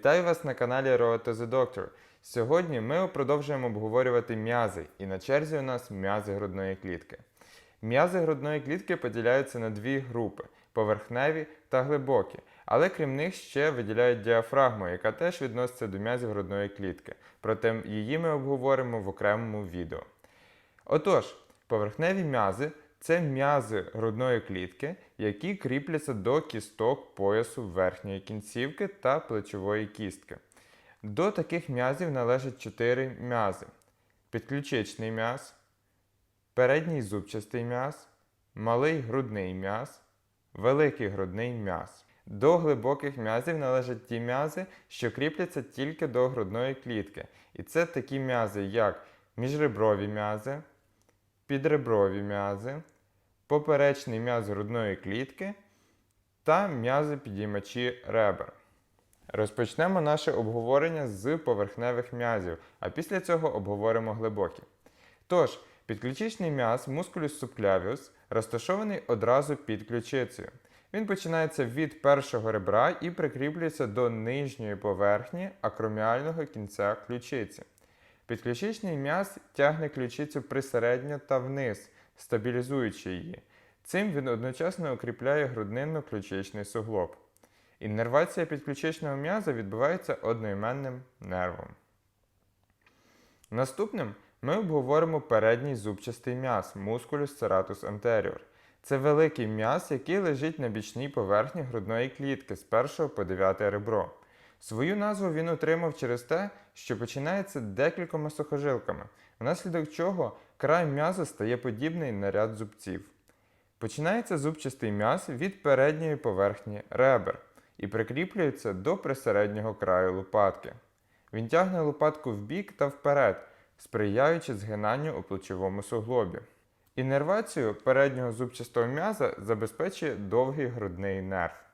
Вітаю вас на каналі Road to the Doctor. Сьогодні ми продовжуємо обговорювати м'язи, і на черзі у нас м'язи грудної клітки. М'язи грудної клітки поділяються на дві групи поверхневі та глибокі, але крім них ще виділяють діафрагму, яка теж відноситься до м'язів грудної клітки. Проте її ми обговоримо в окремому відео. Отож, поверхневі м'язи це м'язи грудної клітки, які кріпляться до кісток поясу верхньої кінцівки та плечової кістки. До таких м'язів належать чотири м'язи: підключичний м'яз, передній зубчастий м'яз, малий грудний м'яз, великий грудний м'яз. До глибоких м'язів належать ті м'язи, що кріпляться тільки до грудної клітки. І це такі м'язи, як міжреброві м'язи, підреброві м'язи, поперечний м'яз грудної клітки та м'язи підіймачі ребер. Розпочнемо наше обговорення з поверхневих м'язів, а після цього обговоримо глибокі. Тож, підключичний м'яз мускулюс subclavius розташований одразу під ключицею. Він починається від першого ребра і прикріплюється до нижньої поверхні акроміального кінця ключиці. Підключичний м'яз тягне ключицю присередньо та вниз, стабілізуючи її. Цим він одночасно укріпляє груднинно-ключичний суглоб. Іннервація підключичного м'яза відбувається одноіменним нервом. Наступним ми обговоримо передній зубчастий м'яз musculus serratus anterior. Це великий м'яз, який лежить на бічній поверхні грудної клітки з 1 по 9 ребро. Свою назву він отримав через те, що починається декількома сухожилками, внаслідок чого край м'язу стає подібний на ряд зубців. Починається зубчастий м'яз від передньої поверхні ребер і прикріплюється до присереднього краю лопатки. Він тягне лопатку вбік та вперед, сприяючи згинанню у плечовому суглобі. Іннервацію переднього зубчастого м'яза забезпечує довгий грудний нерв.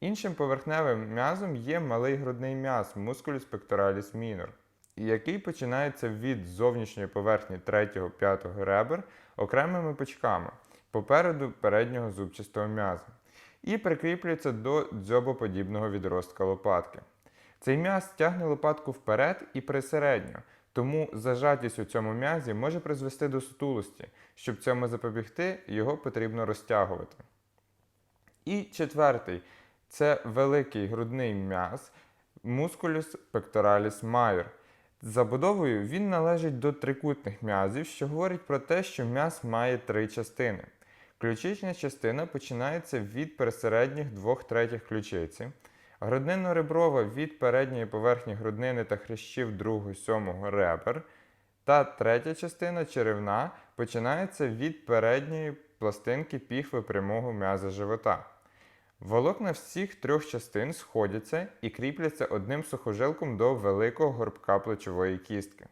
Іншим поверхневим м'язом є малий грудний м'яз musculus pectoralis minor, який починається від зовнішньої поверхні 3-5 ребер окремими пучками попереду переднього зубчастого м'яза і прикріплюється до дзьобоподібного відростка лопатки. Цей м'яз тягне лопатку вперед і присередньо, тому зажатість у цьому м'язі може призвести до сутулості. Щоб цьому запобігти, його потрібно розтягувати. І четвертий це великий грудний м'яз musculus pectoralis major. Забудовою він належить до трикутних м'язів, що говорить про те, що м'яз має три частини. Ключична частина починається від пересередніх двох третіх ключиці, груднино-реброва від передньої поверхні груднини та хрящів 2-7 ребер, та третя частина черевна починається від передньої пластинки піхви прямого м'яза живота. Волокна всіх трьох частин сходяться і кріпляться одним сухожилком до великого горбка плечової кістки.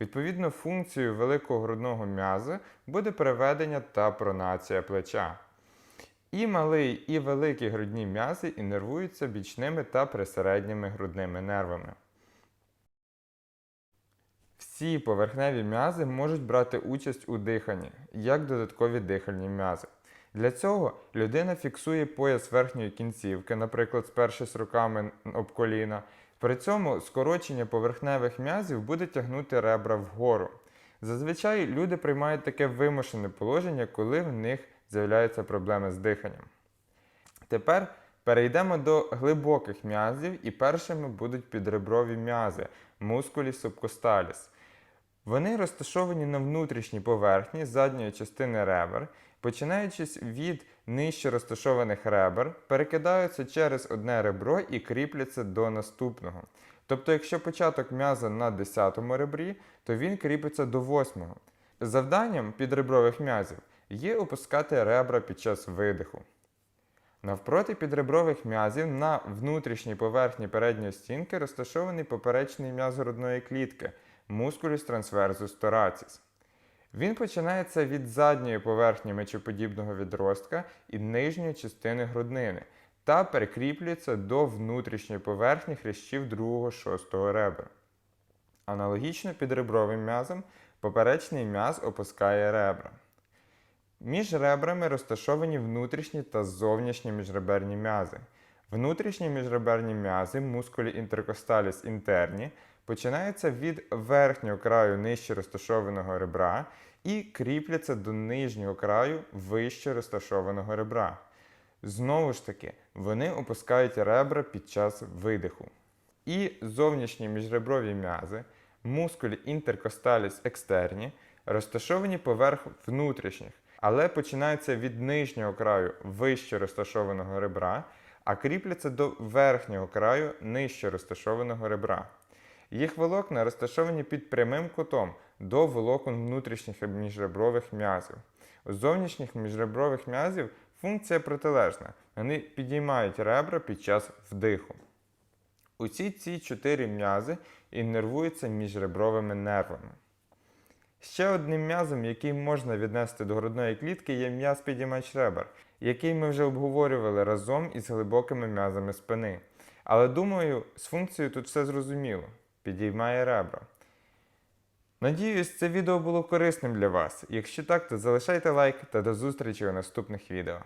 Відповідно, функцією великого грудного м'яза буде переведення та пронація плеча. І малий, і великий грудні м'язи іннервуються бічними та присередніми грудними нервами. Всі поверхневі м'язи можуть брати участь у диханні, як додаткові дихальні м'язи. Для цього людина фіксує пояс верхньої кінцівки, наприклад, спершись руками об коліна. При цьому скорочення поверхневих м'язів буде тягнути ребра вгору. Зазвичай люди приймають таке вимушене положення, коли в них з'являються проблеми з диханням. Тепер перейдемо до глибоких м'язів, і першими будуть підреброві м'язи musculus subcostalis. Вони розташовані на внутрішній поверхні задньої частини ребер, починаючись від нижче розташованих ребер, перекидаються через одне ребро і кріпляться до наступного. Тобто, якщо початок м'яза на 10 ребрі, то він кріпиться до 8. Завданням підребрових м'язів є опускати ребра під час видиху. Навпроти підребрових м'язів на внутрішній поверхні передньої стінки розташований поперечний м'яз грудної клітки musculus transversus thoracis. Він починається від задньої поверхні мечоподібного відростка і нижньої частини груднини та перекріплюється до внутрішньої поверхні хрящів 2-6 ребер. Аналогічно підребровим м'язом поперечний м'яз опускає ребра. Між ребрами розташовані внутрішні та зовнішні міжреберні м'язи. Внутрішні міжреберні м'язи, мускулі інтеркосталіс інтерні, починаються від верхнього краю нижче розташованого ребра і кріпляться до нижнього краю вище розташованого ребра. Знову ж таки, вони опускають ребра під час видиху. І зовнішні міжреброві м'язи, мускулі інтеркосталіс екстерні, розташовані поверх внутрішніх, але починаються від нижнього краю вище розташованого ребра, а кріпляться до верхнього краю нижче розташованого ребра. Їх волокна розташовані під прямим кутом до волокон внутрішніх міжребрових м'язів. У зовнішніх міжребрових м'язів функція протилежна. Вони підіймають ребра під час вдиху. Усі ці чотири м'язи іннервуються міжребровими нервами. Ще одним м'язом, який можна віднести до грудної клітки, є м'яз підіймач ребер, який ми вже обговорювали разом із глибокими м'язами спини. Але думаю, з функцією тут все зрозуміло. Підіймає ребра. Надіюсь, це відео було корисним для вас. Якщо так, то залишайте лайк та до зустрічі у наступних відео.